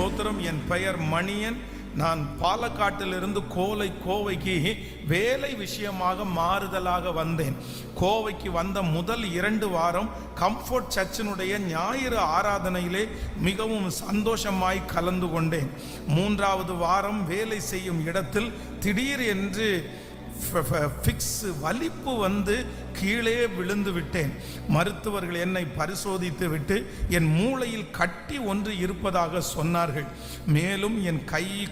ஸ்தோத்திரம். என் பெயர் மணியன். நான் பாலக்காட்டிலிருந்து கோலை கோவைக்கு வேலை விஷயமாக மாறுதலாக வந்தேன். கோவைக்கு வந்த முதல் இரண்டு வாரம் கம்ஃபோர்ட் சர்ச்சினுடைய ஞாயிறு ஆராதனையிலே மிகவும் சந்தோஷமாய் கலந்து கொண்டேன். மூன்றாவது வாரம் வேலை செய்யும் இடத்தில் திடீர் என்று ஃபிக்ஸ் வலிப்பு வந்து கீழே விழுந்து விட்டேன். மருத்துவர்கள் என்னை பரிசோதித்து விட்டு என் மூளையில் கட்டி ஒன்று இருப்பதாக சொன்னார்கள். மேலும் என் கை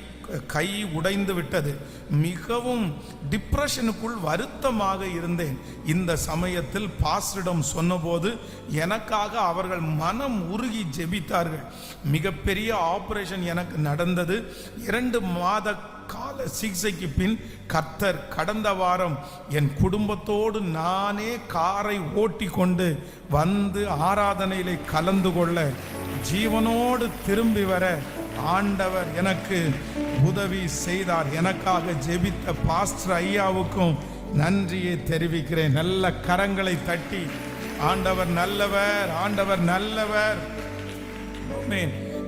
கை உடைந்து விட்டது. மிகவும் டிப்ரெஷனுக்குள் வருத்தமாக இருந்தேன். இந்த சமயத்தில் பாஸ்டரிடம் சொன்னபோது எனக்காக அவர்கள் மனம் உருகி ஜெபித்தார்கள். மிகப்பெரிய ஆபரேஷன் எனக்கு நடந்தது. இரண்டு மாத கால சிகிச்சைக்கு பின் கர்த்தர் கடந்த வாரம் என் குடும்பத்தோடு நானே காரை ஓட்டி கொண்டு வந்து ஆராதனையிலே கலந்து கொள்ள ஜீவனோடு திரும்பி வர ஆண்டவர் எனக்கு உதவி செய்தார். எனக்காக ஜெபித்த பாஸ்டர் ஐயாவுக்கும் நன்றியை தெரிவிக்கிறேன். நல்ல கரங்களை தட்டி ஆண்டவர் நல்லவர் ஆண்டவர் நல்லவர்.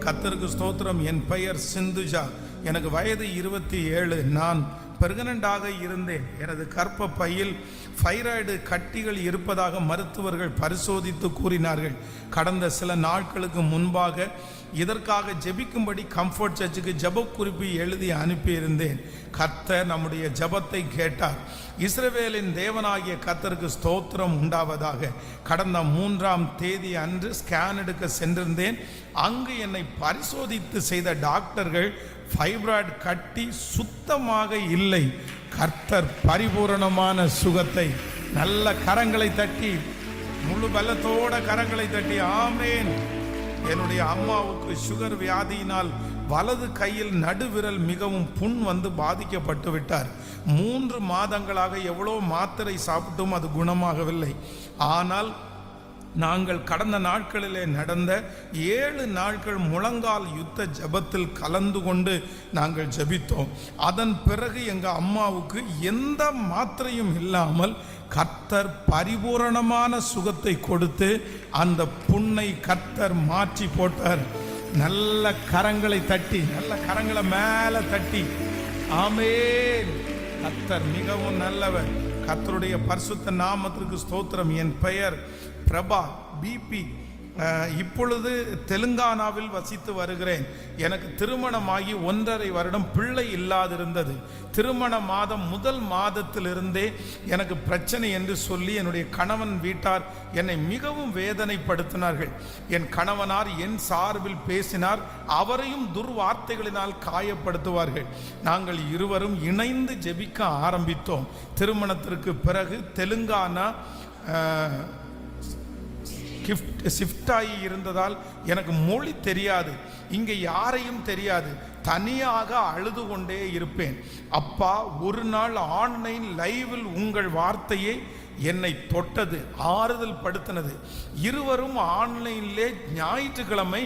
கத்தருக்கு ஸ்தோத்திரம். என் பெயர் சிந்துஜா. எனக்கு வயது இருபத்தி ஏழு. நான் பெர்கனண்டாக இருந்தேன். எனது கற்ப பையில் ஃபைராய்டு கட்டிகள் இருப்பதாக மருத்துவர்கள் பரிசோதித்து கூறினார்கள். கடந்த சில நாட்களுக்கு முன்பாக இதற்காக ஜெபிக்கும்படி கம்ஃபர்ட் சர்ச்சுக்கு ஜப குறிப்பு எழுதி அனுப்பியிருந்தேன். கர்த்தர் நம்முடைய ஜபத்தை கேட்டார். இஸ்ரவேலின் தேவனாகிய கர்த்தருக்கு ஸ்தோத்திரம் உண்டாவதாக. கடந்த மூன்றாம் தேதி அன்று ஸ்கேன் எடுக்க சென்றிருந்தேன். அங்கு என்னை பரிசோதித்து செய்த டாக்டர்கள் ஃபைப்ராய்டு கட்டி சுத்தமாக இல்லை. கர்த்தர் பரிபூரணமான சுகத்தை நல்ல கரங்களை தட்டி முழு பலத்தோட கரங்களை தட்டி ஆமேன். என்னுடைய அம்மாவுக்கு சுகர் வியாதியினால் வலது கையில் நடுவிரல் மிகவும் புண் வந்து பாதிக்கப்பட்டு விட்டார். மூன்று மாதங்களாக எவ்வளோ மாத்திரை சாப்பிட்டும் அது குணமாகவில்லை. ஆனால் நாங்கள் கடந்த நாட்களிலே நடந்த ஏழு நாட்கள் முழங்கால் யுத்த ஜெபத்தில் கலந்து கொண்டு நாங்கள் ஜெபித்தோம். அதன் பிறகு எங்கள் அம்மாவுக்கு எந்த மாத்திரையும் இல்லாமல் கர்த்தர் பரிபூரணமான சுகத்தை கொடுத்து அந்த புண்ணை கர்த்தர் மாற்றி போட்டார். நல்ல கரங்களை தட்டி நல்ல கரங்களை மேலே தட்டி. ஆமேன். கத்தர் மிகவும் நல்லவர். கத்தருடைய பரிசுத்த நாமத்திற்கு ஸ்தோத்திரம். என் பெயர் பிரபா பிபி இப்பொழுது தெலுங்கானாவில் வசித்து வருகிறேன். எனக்கு திருமணமாகி ஒன்றரை வருடம் பிள்ளை இல்லாதிருந்தது. திருமண மாதம் முதல் மாதத்திலிருந்தே எனக்கு பிரச்சனை என்று சொல்லி என்னுடைய கணவன் வீட்டார் என்னை மிகவும் வேதனைப்படுத்தினார்கள். என் கணவனார் என் சார்பில் பேசினார். அவரையும் துர்வார்த்தைகளினால் காயப்படுத்துவார்கள். நாங்கள் இருவரும் இணைந்து ஜெபிக்க ஆரம்பித்தோம். திருமணத்திற்கு பிறகு தெலுங்கானா கிஃப்ட் ஷிஃப்ட் ஆகி இருந்ததால் எனக்கு மொழி தெரியாது. இங்கே யாரையும் தெரியாது. தனியாக அழுது கொண்டே இருப்பேன். அப்பா ஒரு நாள் ஆன்லைன் லைவில் உங்கள் வார்த்தையை என்னை தொட்டது ஆறுதல் படுத்தினது. இருவரும் ஆன்லைனிலே ஞாயிற்றுக்கிழமை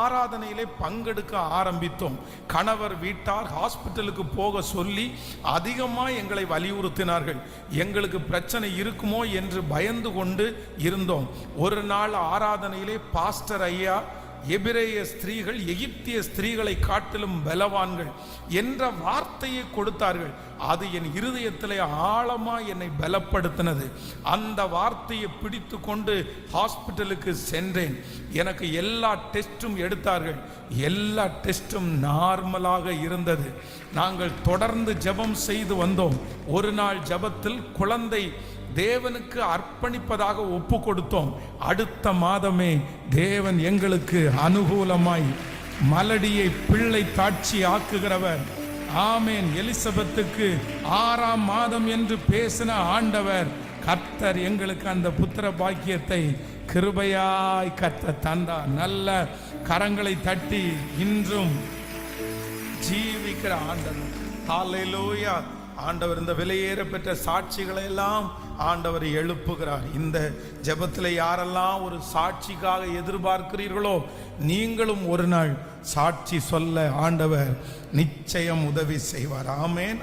ஆராதனையிலே பங்கெடுக்க ஆரம்பித்தோம். கணவர் வீட்டார் ஹாஸ்பிட்டலுக்கு போக சொல்லி அதிகமாக எங்களை வலியுறுத்தினார்கள். எங்களுக்கு பிரச்சனை இருக்குமோ என்று பயந்து கொண்டு இருந்தோம். ஒரு நாள் ஆராதனையிலே பாஸ்டர் ஐயா எபிரேய ஸ்திரீகள் எகிப்திய ஸ்திரீகளை காட்டிலும் பலவான்கள் என்ற வார்த்தையை கொடுத்தார்கள். அது என் இருதயத்திலே ஆழமாக என்னை பலப்படுத்தினது. அந்த வார்த்தையை பிடித்து கொண்டு ஹாஸ்பிட்டலுக்கு சென்றேன். எனக்கு எல்லா டெஸ்ட்டும் எடுத்தார்கள். எல்லா டெஸ்ட்டும் நார்மலாக இருந்தது. நாங்கள் தொடர்ந்து ஜெபம் செய்து வந்தோம். ஒரு நாள் ஜெபத்தில் குழந்தை தேவனுக்கு அர்ப்பணிப்பதாக ஒப்பு கொடுத்தோம் அடுத்த மாதமே தேவன் எங்களுக்கு அனுகூலமாய் மலடியை பிள்ளை தாட்சி ஆக்குகிறவர். ஆமேன். எலிசபெத்துக்கு ஆறாம் மாதம் என்று பேசின ஆண்டவர் கர்த்தர் எங்களுக்கு அந்த புத்திர பாக்கியத்தை கிருபையாய் கத்த தந்தார். நல்ல கரங்களை தட்டி இன்றும் ஜீவிக்கிற ஆண்டவர். ஆண்டவர் இந்த விலையேற பெற்ற சாட்சிகளை எல்லாம் ஆண்டவர் எழுப்புகிறார். இந்த ஜபத்தில் யாரெல்லாம் ஒரு சாட்சிக்காக எதிர்பார்க்கிறீர்களோ நீங்களும் ஒரு நாள் சாட்சி சொல்ல ஆண்டவர் நிச்சயம் உதவி செய்வார். ஆமேன்.